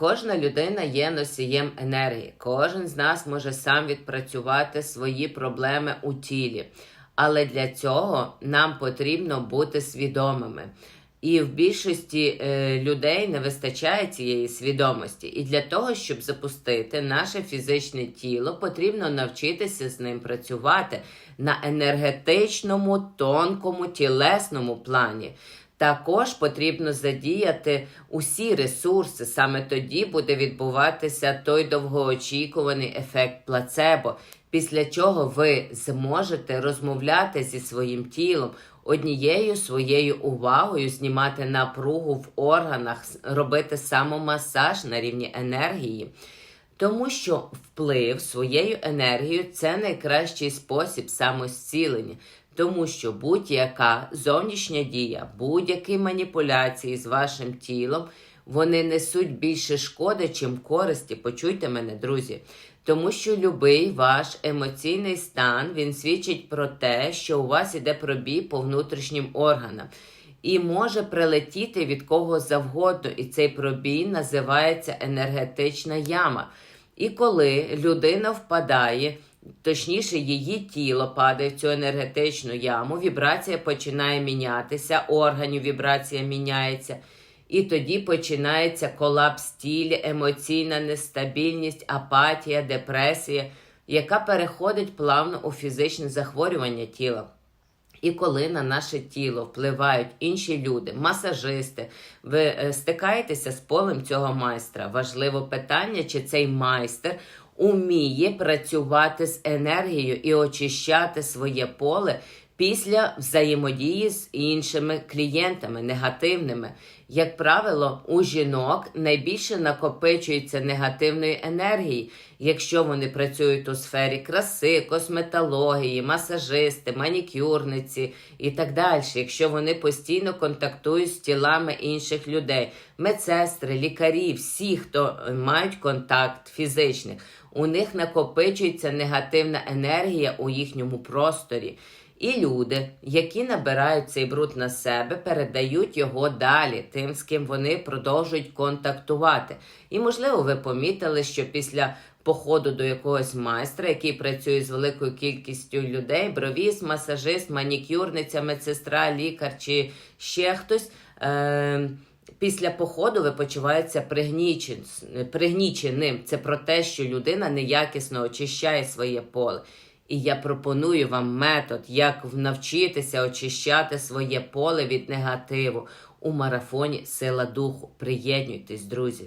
Кожна людина є носієм енергії. Кожен з нас може сам відпрацювати свої проблеми у тілі. Але для цього нам потрібно бути свідомими. І в більшості е, людей не вистачає цієї свідомості. І для того, щоб запустити наше фізичне тіло, потрібно навчитися з ним працювати на енергетичному, тонкому, тілесному плані. Також потрібно задіяти усі ресурси. Саме тоді буде відбуватися той довгоочікуваний ефект плацебо, після чого ви зможете розмовляти зі своїм тілом, однією своєю увагою знімати напругу в органах, робити самомасаж на рівні енергії. Тому що вплив своєю енергією це найкращий спосіб самозцілення. Тому що будь-яка зовнішня дія, будь-які маніпуляції з вашим тілом, вони несуть більше шкоди, чим користі. Почуйте мене, друзі. Тому що любий ваш емоційний стан він свідчить про те, що у вас іде пробій по внутрішнім органам. І може прилетіти від кого завгодно, і цей пробій називається енергетична яма. І коли людина впадає, точніше, її тіло падає в цю енергетичну яму, вібрація починає мінятися, органів вібрація міняється. І тоді починається колапс тілі, емоційна нестабільність, апатія, депресія, яка переходить плавно у фізичне захворювання тіла. І коли на наше тіло впливають інші люди, масажисти, ви е, стикаєтеся з полем цього майстра. Важливо питання, чи цей майстер уміє працювати з енергією і очищати своє поле після взаємодії з іншими клієнтами, негативними. Як правило, у жінок найбільше накопичується негативної енергії, якщо вони працюють у сфері краси, косметології, масажисти, манікюрниці і так далі. Якщо вони постійно контактують з тілами інших людей, медсестри, лікарі, всі, хто мають контакт фізичний, у них накопичується негативна енергія у їхньому просторі. І люди, які набирають цей бруд на себе, передають його далі тим, з ким вони продовжують контактувати. І, можливо, ви помітили, що після походу до якогось майстра, який працює з великою кількістю людей, бровіст, масажист, манікюрниця, медсестра, лікар чи ще хтось. Е- Після походу ви почуваєтеся пригніченим. Це про те, що людина неякісно очищає своє поле. І я пропоную вам метод, як навчитися очищати своє поле від негативу у марафоні Сила Духу. Приєднуйтесь, друзі.